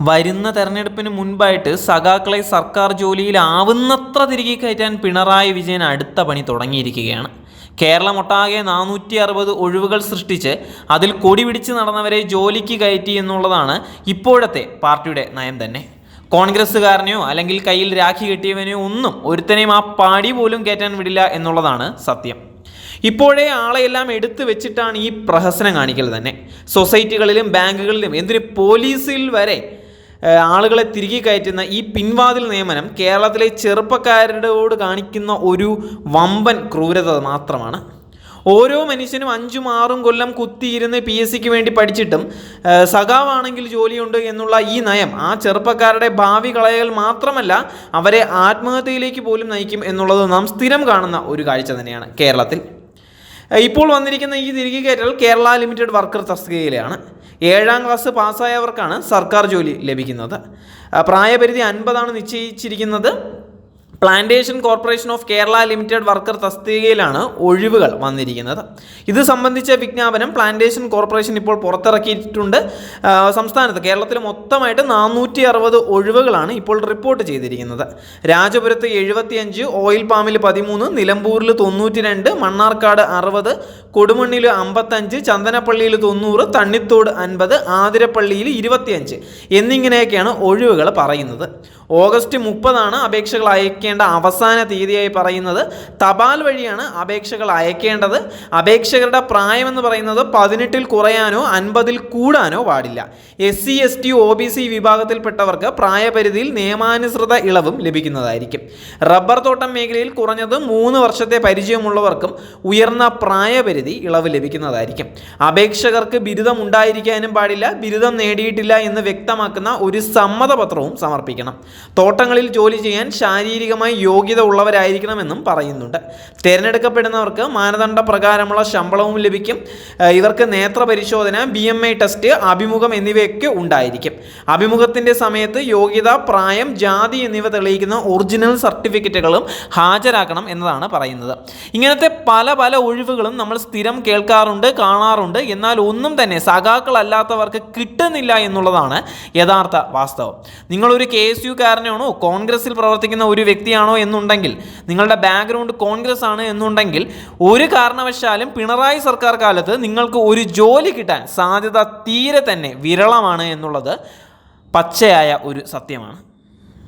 വരുന്ന തെരഞ്ഞെടുപ്പിന് മുൻപായിട്ട് സഖാക്കളെ സർക്കാർ ജോലിയിലാവുന്നത്ര തിരികെ കയറ്റാൻ പിണറായി വിജയൻ അടുത്ത പണി തുടങ്ങിയിരിക്കുകയാണ്. കേരളമൊട്ടാകെ നാനൂറ്റി അറുപത് ഒഴിവുകൾ സൃഷ്ടിച്ച് അതിൽ കൊടി പിടിച്ച് നടന്നവരെ ജോലിക്ക് കയറ്റി എന്നുള്ളതാണ് ഇപ്പോഴത്തെ പാർട്ടിയുടെ നയം തന്നെ. കോൺഗ്രസ്സുകാരനെയോ അല്ലെങ്കിൽ കയ്യിൽ രാഖി കെട്ടിയവനെയോ ഒന്നും ഒരുത്തനെയും ആ പാടി പോലും കയറ്റാൻ വിടില്ല എന്നുള്ളതാണ് സത്യം. ഇപ്പോഴേ ആളെയെല്ലാം എടുത്തു വെച്ചിട്ടാണ് ഈ പ്രഹസനം കാണിക്കൽ തന്നെ. സൊസൈറ്റികളിലും ബാങ്കുകളിലും എന്തിന് പോലീസിൽ വരെ ആളുകളെ തിരികെ കയറ്റുന്ന ഈ പിൻവാതിൽ നിയമനം കേരളത്തിലെ ചെറുപ്പക്കാരോട് കാണിക്കുന്ന ഒരു വമ്പൻ ക്രൂരത മാത്രമാണ്. ഓരോ മനുഷ്യനും അഞ്ചും ആറും കൊല്ലം കുത്തിയിരുന്ന് പി എസ് സിക്ക് വേണ്ടി പഠിച്ചിട്ടും സഖാവാണെങ്കിൽ ജോലിയുണ്ട് എന്നുള്ള ഈ നയം ആ ചെറുപ്പക്കാരുടെ ഭാവി കളയൽ മാത്രമല്ല അവരെ ആത്മഹത്യയിലേക്ക് പോലും നയിക്കും എന്നുള്ളത് നാം സ്ഥിരം കാണുന്ന ഒരു കാഴ്ച തന്നെയാണ് കേരളത്തിൽ. ഇപ്പോൾ വന്നിരിക്കുന്ന ഈ തിരികെ കയറ്റൽ കേരള ലിമിറ്റഡ് വർക്കർ തസ്തികയിലാണ് ഏഴാം ക്ലാസ് പാസ്സായവർക്കാണ് സർക്കാർ ജോലി ലഭിക്കുന്നത്. പ്രായപരിധി അൻപതാണ് നിശ്ചയിച്ചിരിക്കുന്നത്. Plantation corporation of Kerala limited worker തസ്തികയിലാണ് ഒഴിവുകൾ വന്നിരിക്കുന്നത്. ഇത് സംബന്ധിച്ച വിജ്ഞാപനം പ്ലാന്റേഷൻ കോർപ്പറേഷൻ ഇപ്പോൾ പുറത്തിറക്കിയിട്ടുണ്ട്. സംസ്ഥാനത്ത് കേരളത്തിൽ മൊത്തമായിട്ട് നാനൂറ്റി അറുപത് ഒഴിവുകളാണ് ഇപ്പോൾ റിപ്പോർട്ട് ചെയ്തിരിക്കുന്നത്. രാജപുരത്ത് എഴുപത്തിയഞ്ച് ഓയിൽ പാമിൽ പതിമൂന്ന് നിലമ്പൂരിൽ തൊണ്ണൂറ്റി രണ്ട് മണ്ണാർക്കാട് അറുപത് കൊടുമണ്ണിൽ അമ്പത്തഞ്ച് ചന്ദനപ്പള്ളിയിൽ തൊണ്ണൂറ് തണ്ണിത്തോട് അൻപത് ആതിരപ്പള്ളിയിൽ ഇരുപത്തിയഞ്ച് എന്നിങ്ങനെയൊക്കെയാണ് ഒഴിവുകൾ പറയുന്നത്. ഓഗസ്റ്റ് മുപ്പതാണ് അപേക്ഷകൾ അയക്കേണ്ട അവസാന തീയതിയായി പറയുന്നത് തപാൽ വഴിയാണ് അപേക്ഷകൾ അയക്കേണ്ടത്. അപേക്ഷകരുടെ പ്രായമെന്ന് പറയുന്നത് പതിനെട്ടിൽ കുറയാനോ അൻപതിൽ കൂടാനോ പാടില്ല. S C S T O B C വിഭാഗത്തിൽപ്പെട്ടവർക്ക് പ്രായപരിധിയിൽ നിയമാനുസൃത ഇളവും ലഭിക്കുന്നതായിരിക്കും. റബ്ബർ തോട്ടം മേഖലയിൽ കുറഞ്ഞത് മൂന്ന് വർഷത്തെ പരിചയമുള്ളവർക്കും ഉയർന്ന പ്രായപരിധി ഇളവ് ലഭിക്കുന്നതായിരിക്കും. അപേക്ഷകർക്ക് ബിരുദം ഉണ്ടായിരിക്കാനും പാടില്ല ബിരുദം നേടിയിട്ടില്ല എന്ന് വ്യക്തമാക്കുന്ന ഒരു സമ്മതപത്രവും സമർപ്പിക്കണം. തോട്ടങ്ങളിൽ ജോലി ചെയ്യാൻ ശാരീരികമായി യോഗ്യത ഉള്ളവരായിരിക്കണമെന്നും പറയുന്നുണ്ട്. തിരഞ്ഞെടുക്കപ്പെടുന്നവർക്ക് മാനദണ്ഡ പ്രകാരമുള്ള ശമ്പളവും ലഭിക്കും. ഇവർക്ക് നേത്ര പരിശോധന ബി എം ഐ ടെസ്റ്റ് അഭിമുഖം എന്നിവയൊക്കെ ഉണ്ടായിരിക്കും. അഭിമുഖത്തിന്റെ സമയത്ത് യോഗ്യത പ്രായം ജാതി എന്നിവ തെളിയിക്കുന്ന ഒറിജിനൽ സർട്ടിഫിക്കറ്റുകളും ഹാജരാക്കണം എന്നതാണ് പറയുന്നത്. ഇങ്ങനത്തെ പല പല ഒഴിവുകളും നമ്മൾ സ്ഥിരം കേൾക്കാറുണ്ട് കാണാറുണ്ട്. എന്നാൽ ഒന്നും തന്നെ സഖാക്കളല്ലാത്തവർക്ക് കിട്ടുന്നില്ല എന്നുള്ളതാണ് യഥാർത്ഥ വാസ്തവം. നിങ്ങളൊരു കെ എസ് യുക്കാരനാണോ കോൺഗ്രസിൽ പ്രവർത്തിക്കുന്ന ഒരു വ്യക്തിയാണോ എന്നുണ്ടെങ്കിൽ നിങ്ങളുടെ ബാക്ക്ഗ്രൗണ്ട് കോൺഗ്രസ് ആണ് എന്നുണ്ടെങ്കിൽ ഒരു കാരണവശാലും പിണറായി സർക്കാർ കാലത്ത് നിങ്ങൾക്ക് ഒരു ജോലി കിട്ടാൻ സാധ്യത തീരെ തന്നെ വിരളമാണ് എന്നുള്ളത് പച്ചയായ ഒരു സത്യമാണ്.